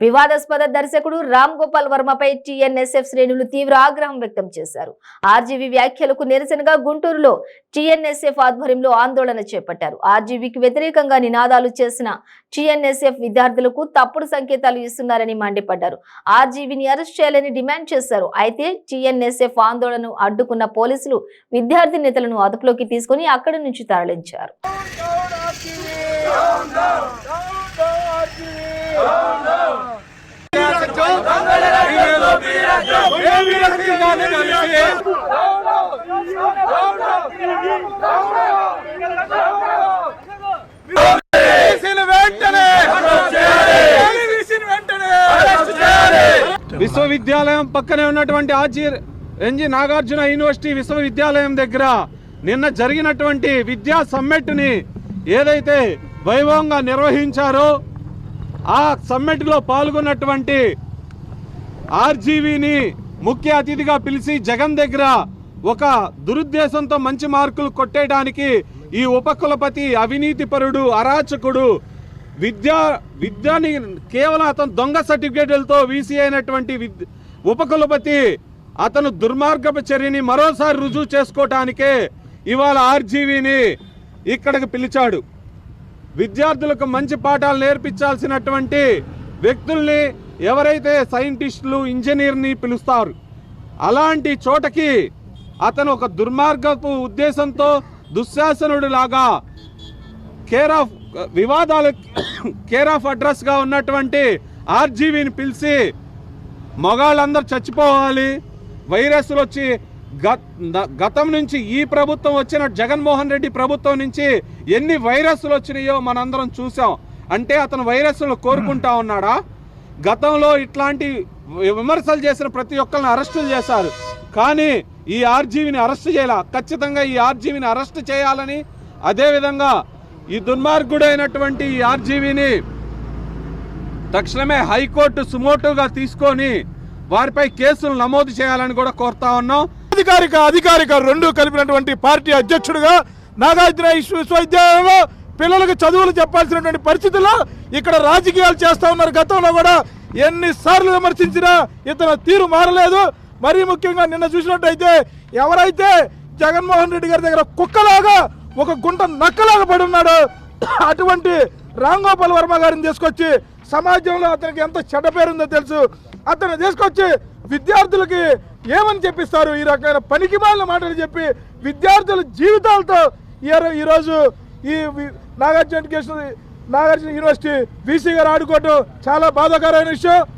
వివాదాస్పద దర్శకుడు రామ్ గోపాల్ వర్మపై టీఎన్ఎస్ఎఫ్ శ్రేణులు తీవ్ర ఆగ్రహం వ్యక్తం చేశారు. ఆర్జీవి వ్యాఖ్యలకు నిరసనగా గుంటూరులో టీఎన్ఎస్ఎఫ్ ఆధ్వర్యంలో ఆందోళన చేపట్టారు. ఆర్జీవీకి వ్యతిరేకంగా నినాదాలు చేసిన టీఎన్ఎస్ఎఫ్ విద్యార్థులకు తప్పుడు సంకేతాలు ఇస్తున్నారని మండిపడ్డారు. ఆర్జీవిని అరెస్ట్ చేయాలని డిమాండ్ చేశారు. అయితే టీఎన్ఎస్ఎఫ్ ఆందోళనను అడ్డుకున్న పోలీసులు విద్యార్థి నేతలను అదుపులోకి తీసుకుని అక్కడి నుంచి తరలించారు పోలీసులు వెంటనే పోలీసులు వెంటనే విశ్వవిద్యాలయం పక్కనే ఉన్నటువంటి ఆర్జీ ఎన్జి నాగార్జున యూనివర్సిటీ విశ్వవిద్యాలయం దగ్గర నిన్న జరిగినటువంటి విద్యా సమ్మెట్ని ఏదైతే వైభవంగా నిర్వహించారో ఆ సమ్మెట్లో పాల్గొన్నటువంటి ఆర్జీవీని ముఖ్య అతిథిగా పిలిచి జగన్ దగ్గర ఒక దురుద్దేశంతో మంచి మార్కులు కొట్టేయడానికి ఈ ఉపకులపతి అవినీతిపరుడు అరాచకుడు విద్యా విద్యని కేవలం అతను దొంగ సర్టిఫికేట్లతో వీసీ అయినటువంటి ఉపకులపతి అతను దుర్మార్గపు చర్యని మరోసారి రుజువు చేసుకోవటానికే ఇవాళ ఆర్జీవీని ఇక్కడికి పిలిచాడు. విద్యార్థులకు మంచి పాఠాలు నేర్పించాల్సినటువంటి వ్యక్తుల్ని ఎవరైతే సైంటిస్టులు ఇంజనీర్ని పిలుస్తారు అలాంటి చోటకి అతను ఒక దుర్మార్గపు ఉద్దేశంతో దుశ్శాసనుడు లాగా కేర్ ఆఫ్ వివాదాలు కేర్ ఆఫ్ అడ్రస్గా ఉన్నటువంటి ఆర్జీవీని పిలిచి మగాళ్ళందరూ చచ్చిపోవాలి వైరస్లు వచ్చి గతం నుంచి ఈ ప్రభుత్వం వచ్చిన జగన్మోహన్ రెడ్డి ప్రభుత్వం నుంచి ఎన్ని వైరస్లు వచ్చినాయో మనందరం చూసాం. అంటే అతను వైరస్లు కోరుకుంటా ఉన్నాడా? గతంలో ఇట్లాంటి విమర్శలు చేసిన ప్రతి ఒక్కరిని అరెస్టులు చేశారు. కానీ ఈ ఆర్జీవిని అరెస్ట్ చేయాల? ఖచ్చితంగా ఈ ఆర్జీవిని అరెస్ట్ చేయాలని అదేవిధంగా ఈ దుర్మార్గుడైనటువంటి ఈ ఆర్జీవిని తక్షణమే హైకోర్టు సుమోటోగా తీసుకొని వారిపై కేసులు నమోదు చేయాలని కూడా కోరుతా ఉన్నాం. అధికారిక అధికారిక రెండు కలిపినటువంటి పార్టీ అధ్యక్షుడుగా నాగార్జున విశ్వవిద్యాలయంలో పిల్లలకు చదువులు చెప్పాల్సినటువంటి పరిస్థితుల్లో ఇక్కడ రాజకీయాలు చేస్తూ ఉన్నారు. గతంలో కూడా ఎన్నిసార్లు విమర్శించినా ఇతను తీరు మారలేదు. మరీ ముఖ్యంగా నిన్న చూసినట్టయితే ఎవరైతే జగన్మోహన్ రెడ్డి గారి దగ్గర కుక్కలాగా ఒక గుంట నక్కలాగా పడి ఉన్నాడో అటువంటి రామ్ గోపాల్ వర్మ గారిని తీసుకొచ్చి సమాజంలో అతనికి ఎంత చెడ్డ పేరుందో తెలుసు. అతను తీసుకొచ్చి విద్యార్థులకి ఏమని చెప్పిస్తారు? ఈ రకమైన పనికి మాటలు చెప్పి విద్యార్థుల జీవితాలతో ఈ- ఈరోజు ఈ Nagarjuna education Nagarjuna university VC garu ఆడుకోవటం చాలా బాధాకరమైన విషయం.